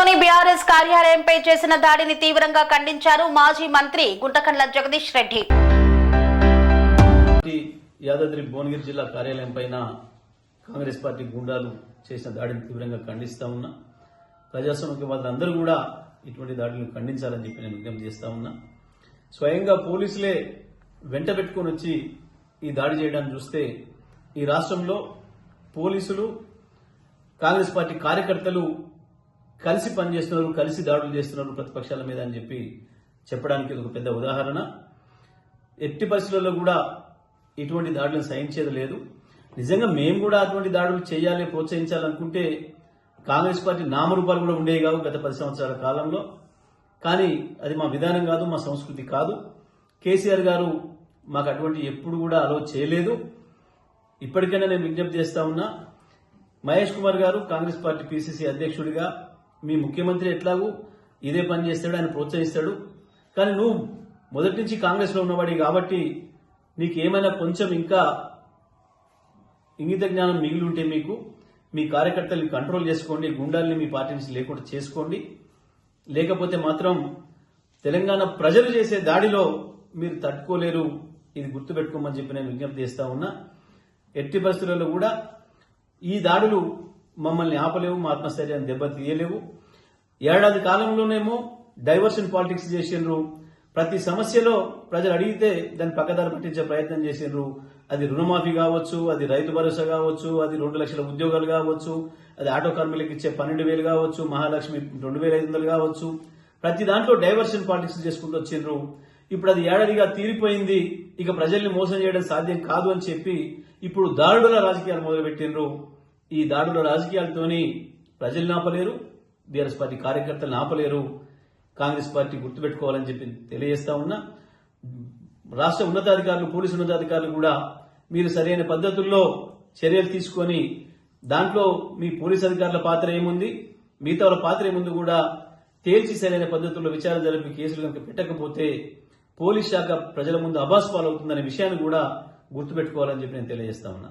నగరంలోని బీఆర్ఎస్ కార్యాలయంపై చేసిన దాడిని తీవ్రంగా ఖండించారు మాజీ మంత్రి గుంటకండ్ల జగదీష్ రెడ్డి. యాదాద్రి భువనగిరి జిల్లా కార్యాలయం పైన కాంగ్రెస్ పార్టీ గుండాలు చేసిన దాడిని తీవ్రంగా ఖండిస్తా ఉన్నా. ప్రజాస్వామ్యవాదులందరూ కూడా ఇటువంటి దాడులను ఖండించాలని చెప్పి నేను విజ్ఞప్తి చేస్తా ఉన్నా. స్వయంగా పోలీసులే వెంట పెట్టుకుని వచ్చి ఈ దాడి చేయడాన్ని చూస్తే ఈ రాష్ట్రంలో పోలీసులు కాంగ్రెస్ పార్టీ కార్యకర్తలు కలిసి పనిచేస్తున్నారు కలిసి దాడులు చేస్తున్నారు ప్రతిపక్షాల మీద అని చెప్పి చెప్పడానికి ఇది ఒక పెద్ద ఉదాహరణ. ఎట్టి పరిస్థితుల్లో కూడా ఇటువంటి దాడులను సహించేది లేదు. నిజంగా మేము కూడా అటువంటి దాడులు చేయాలి ప్రోత్సహించాలనుకుంటే కాంగ్రెస్ పార్టీ నామరూపాలు కూడా ఉండేవి కావు గత పది సంవత్సరాల కాలంలో. కానీ అది మా విధానం కాదు మా సంస్కృతి కాదు. కేసీఆర్ గారు మాకు అటువంటి ఎప్పుడు కూడా అలో చేయలేదు. ఇప్పటికైనా నేను విజ్ఞప్తి చేస్తా ఉన్నా మహేష్ కుమార్ గారు కాంగ్రెస్ పార్టీ పిసిసి అధ్యక్షుడిగా మీ ముఖ్యమంత్రి ఎట్లాగూ ఇదే పని చేస్తాడు ఆయన ప్రోత్సహిస్తాడు. కానీ నువ్వు మొదటి నుంచి కాంగ్రెస్లో ఉన్నవాడి కాబట్టి నీకు ఏమైనా కొంచెం ఇంకా ఇంగిత జ్ఞానం మిగిలి ఉంటే మీకు మీ కార్యకర్తల్ని కంట్రోల్ చేసుకోండి గుండాల్ని మీ పార్టీ నుంచి లేకుండా చేసుకోండి. లేకపోతే మాత్రం తెలంగాణ ప్రజలు చేసే దాడిలో మీరు తట్టుకోలేరు ఇది గుర్తుపెట్టుకోమని చెప్పి నేను విజ్ఞప్తి చేస్తా ఉన్నా. ఎట్టి పరిస్థితులలో కూడా ఈ దాడులు మమ్మల్ని ఆపలేవు మా ఆత్మస్థైర్యాన్ని దెబ్బతీయలేవు. ఏడాది కాలంలోనేమో డైవర్షన్ పాలిటిక్స్ చేసిండ్రు. ప్రతి సమస్యలో ప్రజలు అడిగితే దాన్ని పక్కదారి పట్టించే ప్రయత్నం చేసిండ్రు. అది రుణమాఫీ కావచ్చు అది రైతు భరోసా కావచ్చు అది రెండు లక్షల ఉద్యోగాలు కావచ్చు అది ఆటో కార్మికులకు ఇచ్చే పన్నెండు వేలు కావచ్చు మహాలక్ష్మి రెండు వేల ఐదు వందలు కావచ్చు. ప్రతి దాంట్లో డైవర్షన్ పాలిటిక్స్ చేసుకుంటూ వచ్చిండ్రు. ఇప్పుడు అది ఏడాదిగా తీరిపోయింది. ఇక ప్రజల్ని మోసం చేయడం సాధ్యం కాదు అని చెప్పి ఇప్పుడు దారుడుల రాజకీయాలు మొదలుపెట్టిండ్రు. ఈ దాడుల రాజకీయాలతోని ప్రజలు నాపలేరు బీఆర్ఎస్ పార్టీ కార్యకర్తలు ఆపలేరు కాంగ్రెస్ పార్టీ గుర్తుపెట్టుకోవాలని చెప్పి తెలియజేస్తా ఉన్నా. రాష్ట్ర ఉన్నతాధికారులు పోలీసు ఉన్నతాధికారులు కూడా మీరు సరైన పద్ధతుల్లో చర్యలు తీసుకొని దాంట్లో మీ పోలీస్ అధికారుల పాత్ర ఏముంది మిగతా వాళ్ళ పాత్ర ఏముంది కూడా తేల్చి సరైన పద్ధతుల్లో విచారణ జరిపి కేసులు కనుక పెట్టకపోతే పోలీస్ శాఖ ప్రజల ముందు అభాస్పాలవుతుందనే విషయాన్ని కూడా గుర్తుపెట్టుకోవాలని చెప్పి నేను తెలియజేస్తా ఉన్నా.